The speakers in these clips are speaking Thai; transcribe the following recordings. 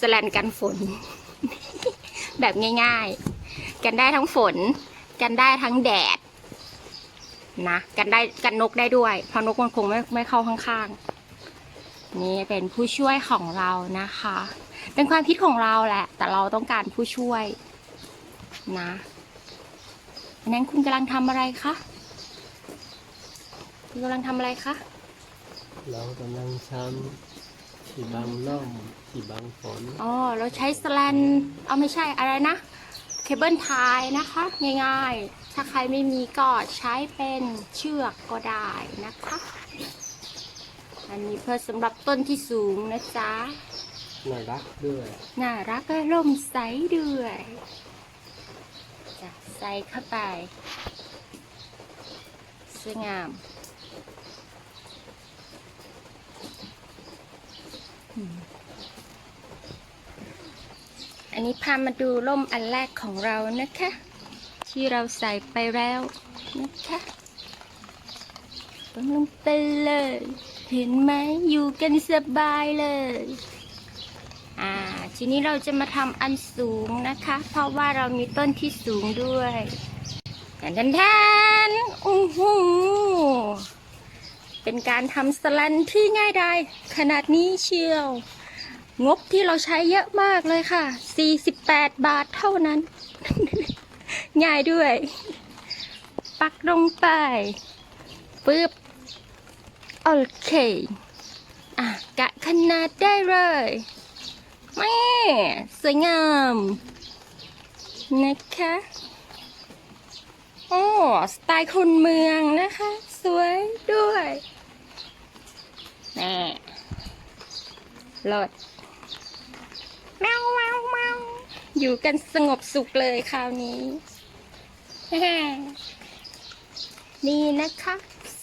สแลนกันฝน แบบง่ายๆ กันได้ทั้งฝน กันได้ทั้งแดด นะ กันได้กันนกได้ด้วย เพราะนกมันคงไม่ไม่เข้าข้างๆ นี่เป็นผู้ช่วยของเรานะคะ เป็นความคิดของเราแหละ แต่เราต้องการผู้ช่วย นะอันนั้นคุณกำลังทำอะไรคะ คุณกำลังทำอะไรคะ เรากำลังทำ ที่บังล่มที่บังฝนอ๋อเราใช้สแลนเอาไม่ใช่อะไรนะ เคเบิลไทยนะคะ ง่ายๆ ถ้าใครไม่มีก็ใช้เป็นเชือกก็ได้นะคะ อันนี้เพื่อสำหรับต้นที่สูงนะจ๊ะ น่ารักด้วย น่ารักก็ร่มใสด้วยจะใส่เข้าไปสวยงาม อันนี้พามาดูร่มอันแรกของเรานะคะ ที่เราใส่ไปแล้วนะคะต้นลงไปเลย เห็นไหมอยู่กันสบายเลยอ่าทีนี้เราจะมาทำอันสูงนะคะ เพราะว่าเรามีต้นที่สูงด้วยแทนแทนแทนอู้หู เป็นการทำสแลนที่ง่ายดายขนาดนี้เชียว งบที่เราใช้เยอะมากเลยค่ะ 48 บาทเท่านั้น ง่ายด้วย ปักลงไปปึ๊บ โอเค อะ กะขนาดได้เลยแม่สวยงาม นะคะโอ้ สไตล์คนเมืองนะคะ สวยด้วย แน่รถแมวแมวแมวอยู่กันสงบสุขเลยคราวนี้ นี่นะคะ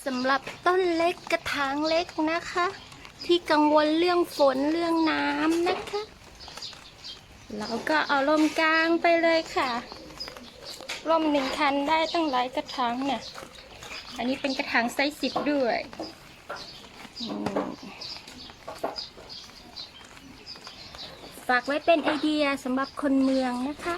สำหรับต้นเล็กกระถางเล็กนะคะ ที่กังวลเรื่องฝนเรื่องน้ำนะคะ เราก็เอาร่มกลางไปเลยค่ะร่มหนึ่งคันได้ตั้งหลายกระถางเนี่ย อันนี้เป็นกระถางไซส์สิบด้วย ฝากไว้เป็นไอเดียสำหรับคนเมืองนะคะ